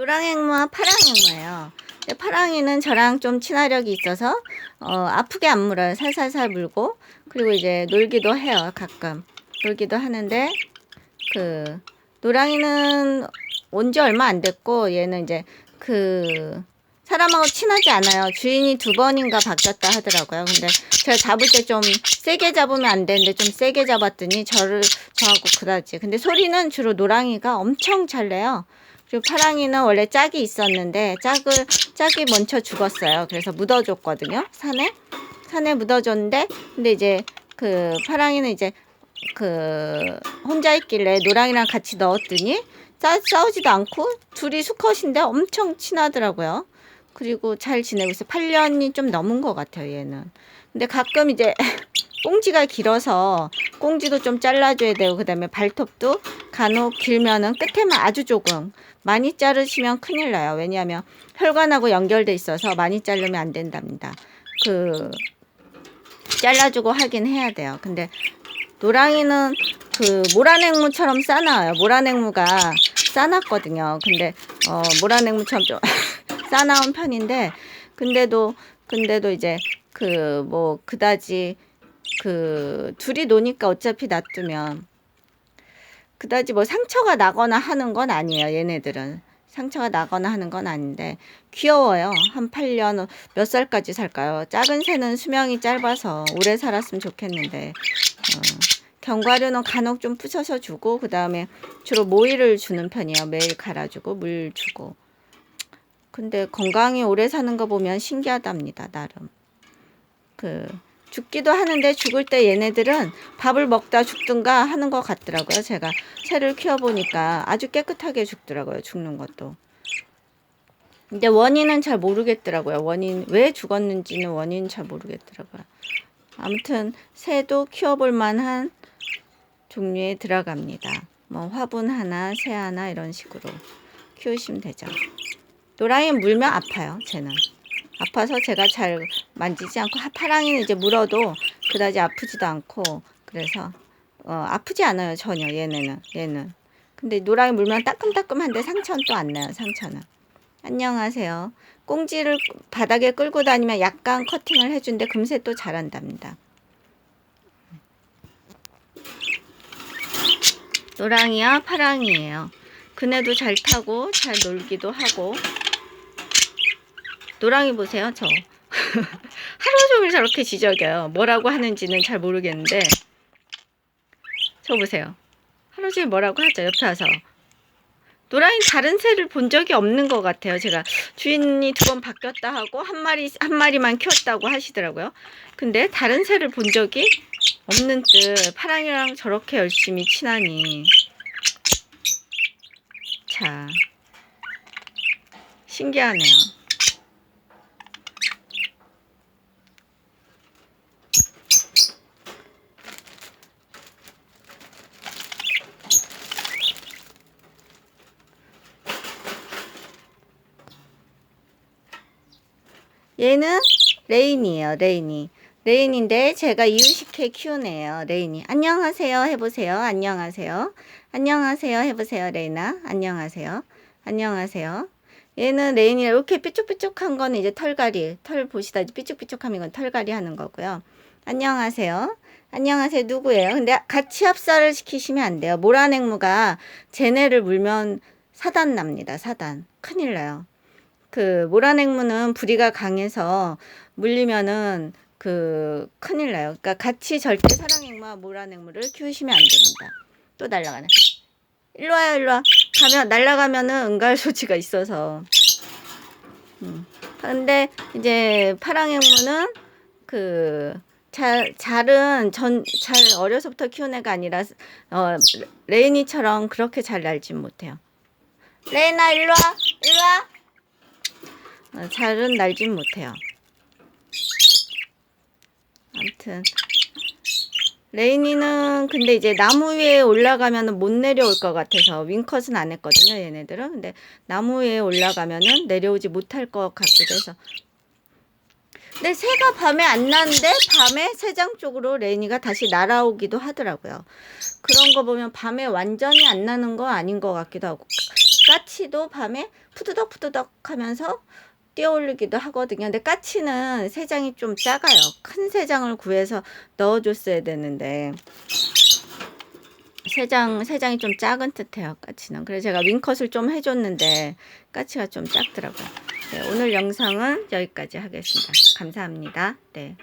노랑 앵무와 파랑 앵무예요. 근데 파랑이는 저랑 좀 친화력이 있어서 어, 아프게 안 물어요. 살살살 물고 그리고 이제 놀기도 해요. 가끔 놀기도 하는데 그 노랑이는 온 지 얼마 안 됐고 얘는 이제 그 사람하고 친하지 않아요. 주인이 두 번인가 바뀌었다 하더라고요. 근데 제가 잡을 때 좀 세게 잡으면 안 되는데 좀 세게 잡았더니 저를 저하고 그다지. 근데 소리는 주로 노랑이가 엄청 잘 내요. 그리고 파랑이는 원래 짝이 있었는데 짝을 짝이 먼저 죽었어요. 그래서 묻어줬거든요. 산에 산에 묻어줬는데 근데 이제 그 파랑이는 이제 그 혼자 있길래 노랑이랑 같이 넣었더니 싸, 싸우지도 않고 둘이 수컷인데 엄청 친하더라고요. 그리고 잘 지내고 있어요. 8년이 좀 넘은 것 같아요, 얘는. 근데 가끔 이제 꽁지가 길어서 꽁지도 좀 잘라줘야 되고 그다음에 발톱도 간혹 길면은 끝에만 아주 조금 많이 자르시면 큰일 나요. 왜냐하면 혈관하고 연결돼 있어서 많이 자르면 안 된답니다. 그 잘라주고 하긴 해야 돼요. 근데 노랑이는 그 모란앵무처럼 싸나워요. 모란앵무가 싸놨거든요. 근데 어 모란앵무처럼 좀 싸나운 편인데 근데도 근데도 이제 그 뭐 그다지 그 둘이 노니까 어차피 놔두면 그다지 뭐 상처가 나거나 하는 건 아니에요. 얘네들은 상처가 나거나 하는 건 아닌데 귀여워요. 한 8년 몇 살까지 살까요? 작은 새는 수명이 짧아서 오래 살았으면 좋겠는데 어, 견과류는 간혹 좀 부셔서 주고 그 다음에 주로 모이를 주는 편이에요. 매일 갈아주고 물 주고. 근데 건강히 오래 사는 거 보면 신기하답니다. 나름. 그 죽기도 하는데 죽을 때 얘네들은 밥을 먹다 죽든가 하는 것 같더라고요. 제가 새를 키워보니까 아주 깨끗하게 죽더라고요. 죽는 것도. 근데 원인은 잘 모르겠더라고요. 원인 왜 죽었는지는 원인 잘 모르겠더라고요. 아무튼 새도 키워볼 만한 종류에 들어갑니다. 뭐 화분 하나, 새 하나 이런 식으로 키우시면 되죠. 노랑이 물면 아파요. 쟤는 아파서 제가 잘 만지지 않고 하- 파랑이는 이제 물어도 그다지 아프지도 않고 그래서 어, 아프지 않아요 전혀 얘네는 얘는. 근데 노랑이 물면 따끔따끔한데 상처는 또 안 나요 상처는. 안녕하세요. 꽁지를 바닥에 끌고 다니면 약간 커팅을 해준데 금세 또 자란답니다. 노랑이와 파랑이에요. 그네도 잘 타고 잘 놀기도 하고. 노랑이 보세요, 저. 하루 종일 저렇게 지저겨요. 뭐라고 하는지는 잘 모르겠는데. 저 보세요. 하루 종일 뭐라고 하죠, 옆에 와서. 노랑이 다른 새를 본 적이 없는 것 같아요. 제가 주인이 두 번 바뀌었다 하고 한 마리 한 마리만 키웠다고 하시더라고요. 근데 다른 새를 본 적이 없는 듯 파랑이랑 저렇게 열심히 친하니 자 신기하네요. 얘는 레인이에요, 레인이. 레인인데 제가 이유식해 애예요, 레인이. 안녕하세요, 해보세요. 안녕하세요. 안녕하세요, 해보세요, 레인아. 안녕하세요. 안녕하세요. 얘는 레인이 이렇게 삐쭉삐쭉한 거는 이제 털갈이, 털 보시다지 삐쭉삐쭉하면 이건 털갈이 하는 거고요. 안녕하세요. 안녕하세요. 누구예요? 근데 같이 합사를 시키시면 안 돼요. 모란앵무가 쟤네를 물면 사단 납니다. 사단. 큰일 나요. 그 모란앵무는 부리가 강해서 물리면은 그 큰일 나요. 그러니까 같이 절대 사랑앵무와 모란앵무를 키우시면 안 됩니다. 또 날아가네. 일로 와요, 일로 와. 가면 날아가면은 응갈 소지가 있어서. 음. 근데 이제 파랑앵무는 그 잘, 잘은 전, 잘 어려서부터 키운 애가 아니라, 어, 레인이처럼 그렇게 잘 날진 못해요. 레인아, 일로 와, 일로 와. 어, 잘은 날진 못해요. 아무튼. 레인이는 근데 이제 나무 위에 올라가면은 못 내려올 것 같아서 윙컷은 안 했거든요 얘네들은. 근데 나무 위에 올라가면은 내려오지 못할 것 같기도 해서. 근데 새가 밤에 안 나는데 밤에 새장 쪽으로 레인이가 다시 날아오기도 하더라고요. 그런 거 보면 밤에 완전히 안 나는 거 아닌 것 같기도 하고. 까치도 밤에 푸드덕푸드덕 하면서 뛰어올리기도 하거든요. 근데 까치는 새장이 좀 작아요. 큰 새장을 구해서 넣어줬어야 되는데 새장 새장이 좀 작은 듯해요. 까치는. 그래서 제가 윙컷을 좀 해줬는데 까치가 좀 작더라고요. 네, 오늘 영상은 여기까지 하겠습니다. 감사합니다. 네.